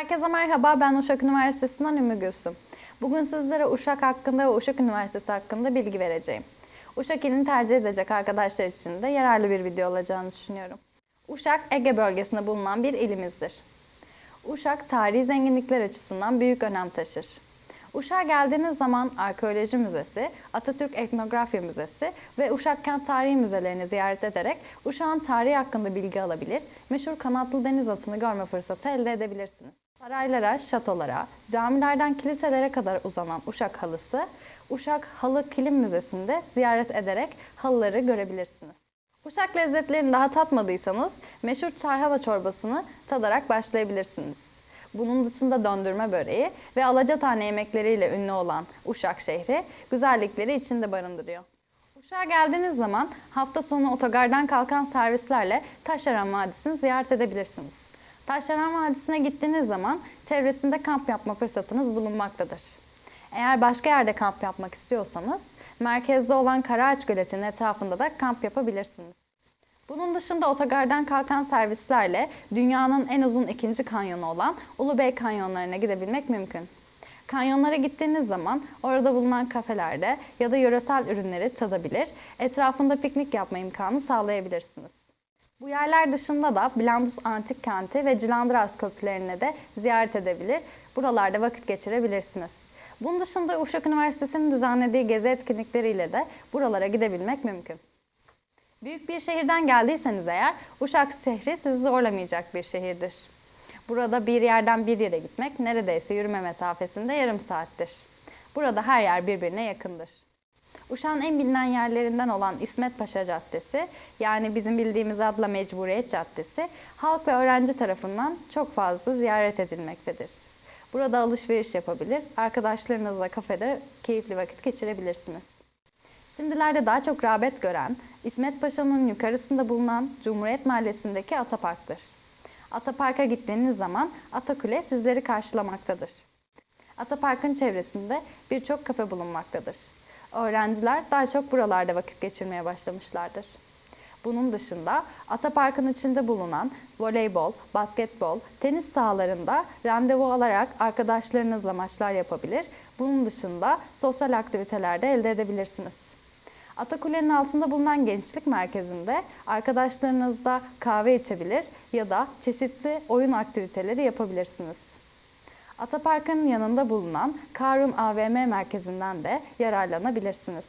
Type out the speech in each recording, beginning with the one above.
Herkese merhaba, ben Uşak Üniversitesi'nden Ümmü Gülsüm. Bugün sizlere Uşak hakkında ve Uşak Üniversitesi hakkında bilgi vereceğim. Uşak ilini tercih edecek arkadaşlar için de yararlı bir video olacağını düşünüyorum. Uşak, Ege bölgesinde bulunan bir ilimizdir. Uşak, tarihi zenginlikler açısından büyük önem taşır. Uşak'a geldiğiniz zaman Arkeoloji Müzesi, Atatürk Etnografya Müzesi ve Uşak Kent Tarihi Müzelerini ziyaret ederek Uşak'ın tarihi hakkında bilgi alabilir, meşhur kanatlı deniz atını görme fırsatı elde edebilirsiniz. Saraylara, şatolara, camilerden kiliselere kadar uzanan Uşak halısı, Uşak Halı Kilim Müzesi'nde ziyaret ederek halıları görebilirsiniz. Uşak lezzetlerini daha tatmadıysanız meşhur çarhava çorbasını tadarak başlayabilirsiniz. Bunun dışında döndürme böreği ve Alacatane yemekleriyle ünlü olan Uşak şehri güzellikleri içinde barındırıyor. Uşak'a geldiğiniz zaman hafta sonu otogardan kalkan servislerle Taşdelen Vadisi'ni ziyaret edebilirsiniz. Taşdelen Vadisi'ne gittiğiniz zaman çevresinde kamp yapma fırsatınız bulunmaktadır. Eğer başka yerde kamp yapmak istiyorsanız merkezde olan Karaağaç Göleti'nin etrafında da kamp yapabilirsiniz. Bunun dışında otogardan kalkan servislerle dünyanın en uzun ikinci kanyonu olan Ulubey kanyonlarına gidebilmek mümkün. Kanyonlara gittiğiniz zaman orada bulunan kafelerde ya da yöresel ürünleri tadabilir, etrafında piknik yapma imkanı sağlayabilirsiniz. Bu yerler dışında da Blandus Antik Kenti ve Cilandras köprülerine de ziyaret edebilir, buralarda vakit geçirebilirsiniz. Bunun dışında Uşak Üniversitesi'nin düzenlediği gezi etkinlikleriyle de buralara gidebilmek mümkün. Büyük bir şehirden geldiyseniz eğer Uşak şehri sizi zorlamayacak bir şehirdir. Burada bir yerden bir yere gitmek neredeyse yürüme mesafesinde yarım saattir. Burada her yer birbirine yakındır. Uşak'ın en bilinen yerlerinden olan İsmet Paşa Caddesi, yani bizim bildiğimiz adla Mecburiyet Caddesi, halk ve öğrenci tarafından çok fazla ziyaret edilmektedir. Burada alışveriş yapabilir, arkadaşlarınızla kafede keyifli vakit geçirebilirsiniz. Şimdilerde daha çok rağbet gören İsmet Paşa'nın yukarısında bulunan Cumhuriyet Mahallesi'ndeki Atapark'tır. Atapark'a gittiğiniz zaman Atakule sizleri karşılamaktadır. Atapark'ın çevresinde birçok kafe bulunmaktadır. Öğrenciler daha çok buralarda vakit geçirmeye başlamışlardır. Bunun dışında Atapark'ın içinde bulunan voleybol, basketbol, tenis sahalarında randevu alarak arkadaşlarınızla maçlar yapabilir. Bunun dışında sosyal aktivitelerde elde edebilirsiniz. Atakule'nin altında bulunan gençlik merkezinde arkadaşlarınızla kahve içebilir ya da çeşitli oyun aktiviteleri yapabilirsiniz. Atapark'ın yanında bulunan Karun AVM merkezinden de yararlanabilirsiniz.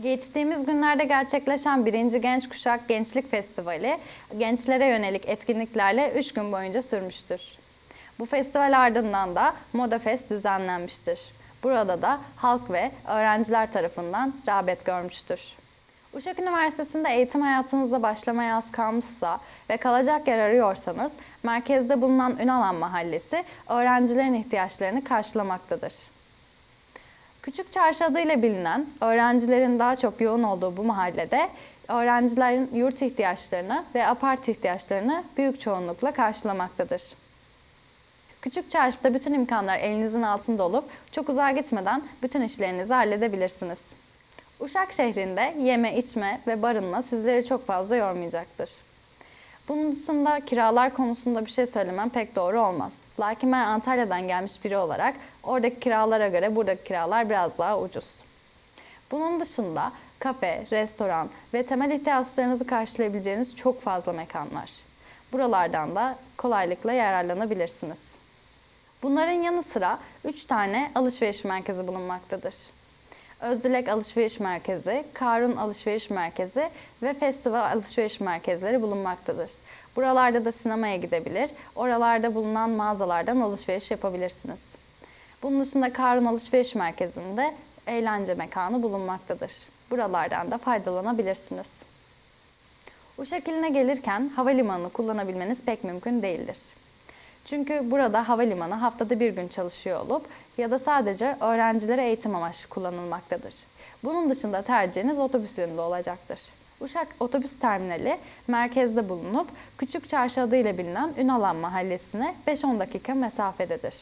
Geçtiğimiz günlerde gerçekleşen 1. Genç Kuşak Gençlik Festivali gençlere yönelik etkinliklerle 3 gün boyunca sürmüştür. Bu festival ardından da Moda Fest düzenlenmiştir. Burada da halk ve öğrenciler tarafından rağbet görmüştür. Uşak Üniversitesi'nde eğitim hayatınızda başlamaya az kalmışsa ve kalacak yer arıyorsanız merkezde bulunan Ünalan Mahallesi öğrencilerin ihtiyaçlarını karşılamaktadır. Küçük Çarşı adıyla bilinen öğrencilerin daha çok yoğun olduğu bu mahallede öğrencilerin yurt ihtiyaçlarını ve apart ihtiyaçlarını büyük çoğunlukla karşılamaktadır. Küçük çarşıda bütün imkanlar elinizin altında olup çok uzağa gitmeden bütün işlerinizi halledebilirsiniz. Uşak şehrinde yeme, içme ve barınma sizleri çok fazla yormayacaktır. Bunun dışında kiralar konusunda bir şey söylemem pek doğru olmaz. Lakin ben Antalya'dan gelmiş biri olarak oradaki kiralara göre buradaki kiralar biraz daha ucuz. Bunun dışında kafe, restoran ve temel ihtiyaçlarınızı karşılayabileceğiniz çok fazla mekan var. Buralardan da kolaylıkla yararlanabilirsiniz. Bunların yanı sıra 3 tane alışveriş merkezi bulunmaktadır. Özdilek Alışveriş Merkezi, Karun Alışveriş Merkezi ve Festival Alışveriş Merkezleri bulunmaktadır. Buralarda da sinemaya gidebilir, oralarda bulunan mağazalardan alışveriş yapabilirsiniz. Bunun dışında Karun Alışveriş Merkezi'nde eğlence mekanı bulunmaktadır. Buralardan da faydalanabilirsiniz. Uşak iline gelirken havalimanını kullanabilmeniz pek mümkün değildir. Çünkü burada havalimanı haftada bir gün çalışıyor olup ya da sadece öğrencilere eğitim amaçlı kullanılmaktadır. Bunun dışında tercihiniz otobüs yönünde olacaktır. Uşak Otobüs Terminali merkezde bulunup Küçük Çarşı adıyla bilinen Ünalan Mahallesi'ne 5-10 dakika mesafededir.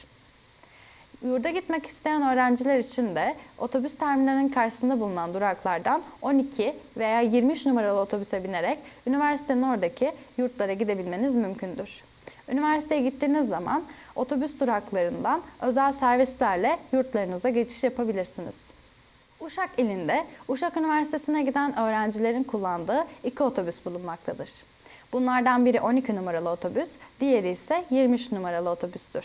Yurda gitmek isteyen öğrenciler için de otobüs terminalinin karşısında bulunan duraklardan 12 veya 23 numaralı otobüse binerek üniversitenin oradaki yurtlara gidebilmeniz mümkündür. Üniversiteye gittiğiniz zaman otobüs duraklarından özel servislerle yurtlarınıza geçiş yapabilirsiniz. Uşak ilinde Uşak Üniversitesi'ne giden öğrencilerin kullandığı iki otobüs bulunmaktadır. Bunlardan biri 12 numaralı otobüs, diğeri ise 23 numaralı otobüstür.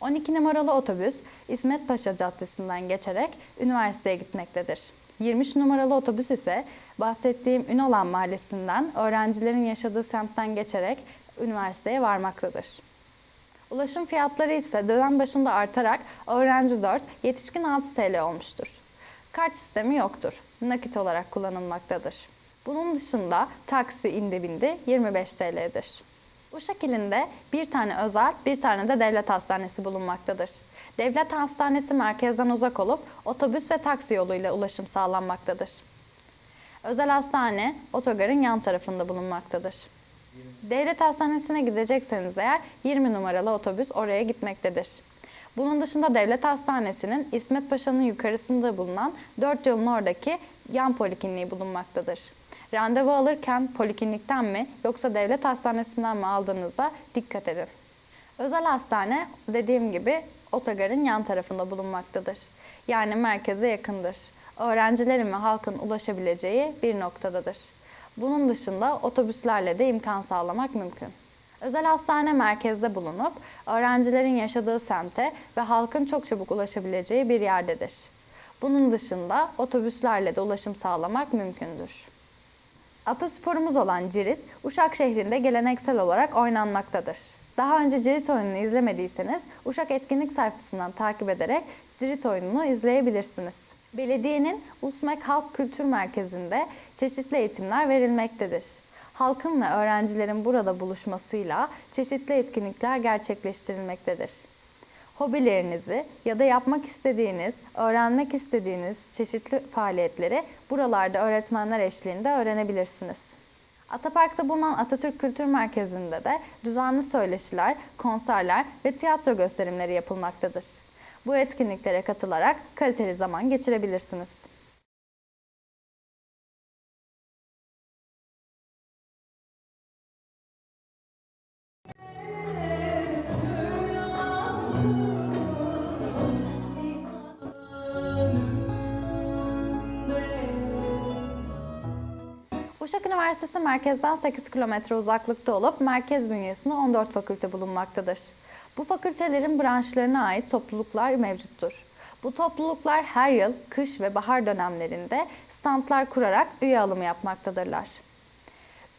12 numaralı otobüs İsmet Paşa Caddesi'nden geçerek üniversiteye gitmektedir. 23 numaralı otobüs ise bahsettiğim Ünalan Mahallesi'nden öğrencilerin yaşadığı semtten geçerek üniversiteye varmaktadır. Ulaşım fiyatları ise dönem başında artarak öğrenci 4, yetişkin 6 TL olmuştur. Kart sistemi yoktur. Nakit olarak kullanılmaktadır. Bunun dışında taksi indi bindi 25 TL'dir. Uşak ilinde bir tane özel, bir tane de devlet hastanesi bulunmaktadır. Devlet hastanesi merkezden uzak olup otobüs ve taksi yoluyla ulaşım sağlanmaktadır. Özel hastane otogarın yan tarafında bulunmaktadır. Devlet hastanesine gidecekseniz eğer 20 numaralı otobüs oraya gitmektedir. Bunun dışında devlet hastanesinin İsmet Paşa'nın yukarısında bulunan 4 yolun oradaki yan polikliniği bulunmaktadır. Randevu alırken poliklinikten mi yoksa devlet hastanesinden mi aldığınıza dikkat edin. Özel hastane dediğim gibi otogarın yan tarafında bulunmaktadır. Yani merkeze yakındır. Öğrencilerin ve halkın ulaşabileceği bir noktadadır. Bunun dışında otobüslerle de imkan sağlamak mümkün. Özel hastane merkezde bulunup öğrencilerin yaşadığı semte ve halkın çok çabuk ulaşabileceği bir yerdedir. Bunun dışında otobüslerle de ulaşım sağlamak mümkündür. Atasporumuz olan cirit, Uşak şehrinde geleneksel olarak oynanmaktadır. Daha önce cirit oyununu izlemediyseniz Uşak etkinlik sayfasından takip ederek cirit oyununu izleyebilirsiniz. Belediyenin Usmek Halk Kültür Merkezi'nde çeşitli eğitimler verilmektedir. Halkın ve öğrencilerin burada buluşmasıyla çeşitli etkinlikler gerçekleştirilmektedir. Hobilerinizi ya da yapmak istediğiniz, öğrenmek istediğiniz çeşitli faaliyetleri buralarda öğretmenler eşliğinde öğrenebilirsiniz. Atapark'ta bulunan Atatürk Kültür Merkezi'nde de düzenli söyleşiler, konserler ve tiyatro gösterimleri yapılmaktadır. Bu etkinliklere katılarak kaliteli zaman geçirebilirsiniz. Uşak Üniversitesi merkezden 8 kilometre uzaklıkta olup merkez bünyesinde 14 fakülte bulunmaktadır. Bu fakültelerin branşlarına ait topluluklar mevcuttur. Bu topluluklar her yıl kış ve bahar dönemlerinde standlar kurarak üye alımı yapmaktadırlar.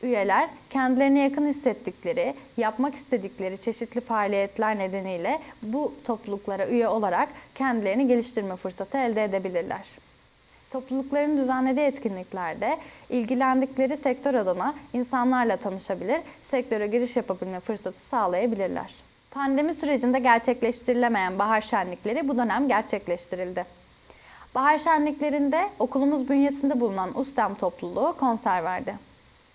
Üyeler kendilerine yakın hissettikleri, yapmak istedikleri çeşitli faaliyetler nedeniyle bu topluluklara üye olarak kendilerini geliştirme fırsatı elde edebilirler. Toplulukların düzenlediği etkinliklerde ilgilendikleri sektör adına insanlarla tanışabilir, sektöre giriş yapabilme fırsatı sağlayabilirler. Pandemi sürecinde gerçekleştirilemeyen bahar şenlikleri bu dönem gerçekleştirildi. Bahar şenliklerinde okulumuz bünyesinde bulunan USTEM topluluğu konser verdi.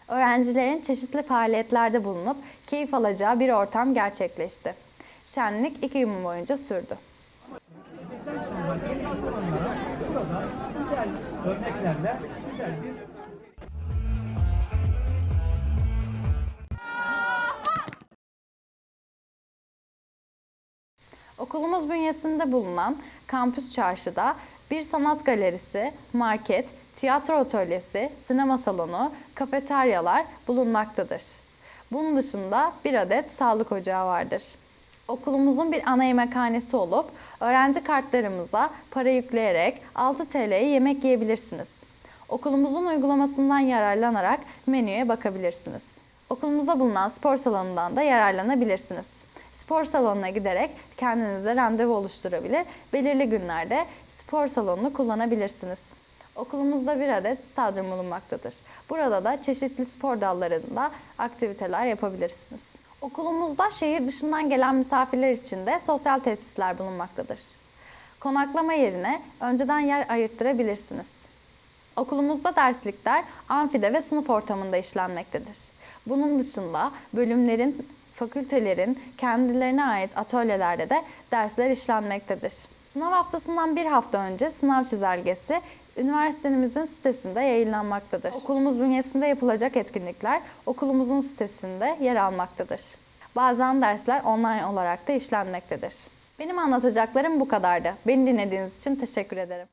Öğrencilerin çeşitli faaliyetlerde bulunup keyif alacağı bir ortam gerçekleşti. Şenlik iki gün boyunca sürdü. Burada güzel örneklerle güzel bir Okulumuz bünyesinde bulunan kampüs çarşıda bir sanat galerisi, market, tiyatro atölyesi, sinema salonu, kafeteryalar bulunmaktadır. Bunun dışında bir adet sağlık ocağı vardır. Okulumuzun bir ana yemekhanesi olup öğrenci kartlarımıza para yükleyerek 6 TL'ye yemek yiyebilirsiniz. Okulumuzun uygulamasından yararlanarak menüye bakabilirsiniz. Okulumuzda bulunan spor salonundan da yararlanabilirsiniz. Spor salonuna giderek kendinize randevu oluşturabilir, belirli günlerde spor salonunu kullanabilirsiniz. Okulumuzda bir adet stadyum bulunmaktadır. Burada da çeşitli spor dallarında aktiviteler yapabilirsiniz. Okulumuzda şehir dışından gelen misafirler için de sosyal tesisler bulunmaktadır. Konaklama yerine önceden yer ayırttırabilirsiniz. Okulumuzda derslikler amfide ve sınıf ortamında işlenmektedir. Bunun dışında bölümlerin, fakültelerin kendilerine ait atölyelerde de dersler işlenmektedir. Sınav haftasından bir hafta önce sınav çizelgesi üniversitemizin sitesinde yayınlanmaktadır. Okulumuz bünyesinde yapılacak etkinlikler okulumuzun sitesinde yer almaktadır. Bazen dersler online olarak da işlenmektedir. Benim anlatacaklarım bu kadardı. Beni dinlediğiniz için teşekkür ederim.